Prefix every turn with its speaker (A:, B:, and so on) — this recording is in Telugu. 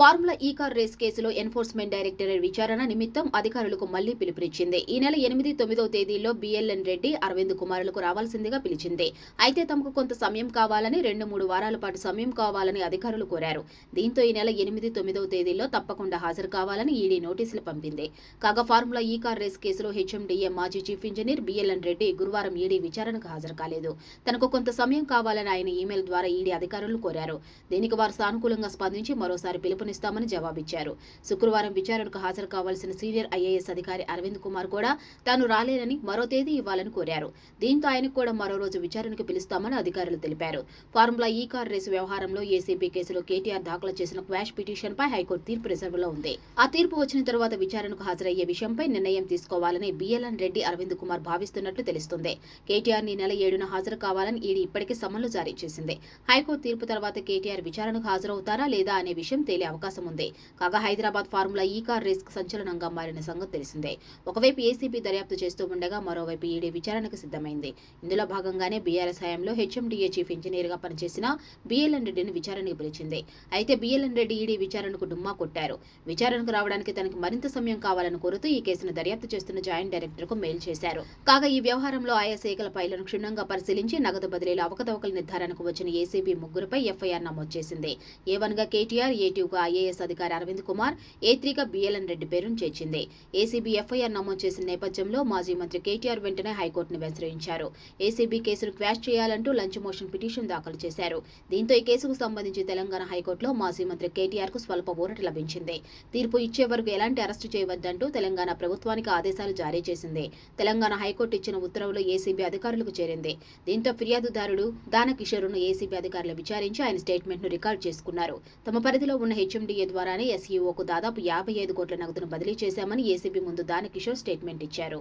A: ఫార్ములా ఈ కార్ రేస్ కేసులో ఎన్ఫోర్స్మెంట్ డైరెక్టరేట్ విచారణ నిమిత్తం అధికారులకు మళ్ళీ పిలుపునిచ్చింది. ఈ నెల ఎనిమిది తొమ్మిదవ తేదీలో బిఎల్ఎన్ రెడ్డి అరవింద్ కుమారులకు రావాల్సిందిగా పిలిచింది. అయితే తమకు కొంత సమయం కావాలని రెండు మూడు వారాల పాటు సమయం కావాలని అధికారులు కోరారు. దీంతో ఈ నెల ఎనిమిది తొమ్మిదవ తేదీలో తప్పకుండా హాజరు కావాలని ఈడీ నోటీసులు పంపింది. కాగా ఫార్ములా ఈ కార్ రేస్ కేసులో హెచ్ఎండిఏ మాజీ చీఫ్ ఇంజనీర్ బిఎల్ఎన్ రెడ్డి గురువారం ఈడీ విచారణకు హాజరు కాలేదు. తనకు కొంత సమయం కావాలని ఆయన ఈమెయిల్ ద్వారా ఈడీ అధికారులు కోరారు. దీనికి వారు సానుకూలంగా స్పందించి మరోసారి పిలుపు పిలుపునిస్తామని జవాబిచ్చారు. శుక్రవారం విచారణకు హాజరు కావాల్సిన సీనియర్ ఐఏఎస్ అధికారి అరవింద్ కుమార్ కూడా తాను రాలేనని మరో తేదీ ఇవ్వాలని కోరారు. దీంతో ఆయనకు కూడా మరో రోజు విచారణకు పిలుస్తామని అధికారులు తెలిపారు. ఫార్ములా ఈ కార్ రేసు వ్యవహారంలో ఏసీబీ కేసులో కేటీఆర్ దాఖలు చేసిన క్వాష్ పిటిషన్ పై హైకోర్టు తీర్పు రిజర్వులో ఉంది. ఆ తీర్పు వచ్చిన తర్వాత విచారణకు హాజరయ్యే విషయంపై నిర్ణయం తీసుకోవాలని బిఎల్ఎన్ రెడ్డి అరవింద్ కుమార్ భావిస్తున్నట్లు తెలుస్తుంది. కేటీఆర్ ఈ నెల ఏడున హాజరు కావాలని ఈడీ ఇప్పటికే సమన్లు జారీ చేసింది. హైకోర్టు తీర్పు తర్వాత కేటీఆర్ విచారణకు హాజరవుతారా లేదా అనే విషయం తేలే అవకాశం ఉంది కాగా Hyderabad formula E car race సంచలనంగా మారిన సంగతి తెలిసిందే. ఒకవైపు ఏసీబీ దర్యాప్తు చేస్తూ ఉండగా మరోవైపు ఈడీ విచారణకు సిద్ధమైంది. ఇందులో భాగంగానే బీఆర్ఎస్ హయాంలో హెచ్ఎండిఏ చీఫ్ ఇంజనీర్గా పనిచేసిన బిఎల్ఎన్ రెడ్డిని విచారణకు పిలిచింది. అయితే బిఎల్ఎన్ రెడ్డి ఈడీ విచారణకు డుమ్మా కొట్టారు. విచారణకు రావడానికి తనకు మరింత సమయం కావాలని కోరుతూ ఈ కేసును దర్యాప్తు చేస్తున్న జాయింట్ డైరెక్టర్కు మెయిల్ చేశారు. కాగా ఈ వ్యవహారంలో ఆయా శాఖల ఫైళ్ళను క్షుణ్ణంగా పరిశీలించి నగదు బదిలీల అవకతవకల నిర్ధారణకు వచ్చిన ఏసీబీ ముగ్గురుపై ఎఫ్ఐఆర్ నమోదు చేసింది. ఏ వన్గా కేటీఆర్ ఏ టూ ఐఏఎస్ అధికారి అరవింద్ కుమార్ ఏ త్రీగా బిఎల్ఎన్ రెడ్డి పేరును చేర్చింది. ఏసీబీ ఎఫ్ఐఆర్ నమోదు చేసిన నేపథ్యంలో మాజీ మంత్రి కేటీఆర్ వెంటనే హైకోర్టును వెంచరించారు ఏసీబీ కేసును క్వాష్ చేయాలంటూ లంచ్ మోషన్ పిటిషన్ దాఖలు చేశారు. దీంతో ఈ కేసుకు సంబంధించి తెలంగాణ హైకోర్టులో మాజీ మంత్రి కేటీఆర్కు స్వల్ప ఊరట లభించింది. తీర్పు ఇచ్చే వరకు ఎలాంటి అరెస్టు చేయవద్దంటూ తెలంగాణ ప్రభుత్వానికి ఆదేశాలు జారీ చేసింది. తెలంగాణ హైకోర్టు ఇచ్చిన ఉత్తర్వులు ఏసీబీ అధికారులకు చేరింది. దీంతో ఫిర్యాదుదారుడు దానకిషోర్ను ఏసీబీ అధికారులు విచారించి ఆయన స్టేట్మెంట్ను రికార్డు చేసుకున్నారు. తమ పరిధిలో ఉన్న హెచ్ఎండిఏ ద్వారానే ఎస్ఈఓకు దాదాపు యాభై ఐదు కోట్ల నగదును బదిలీ చేశామని ఏసీబీ ముందు దానకిషోర్ స్టేట్మెంట్ ఇచ్చారు.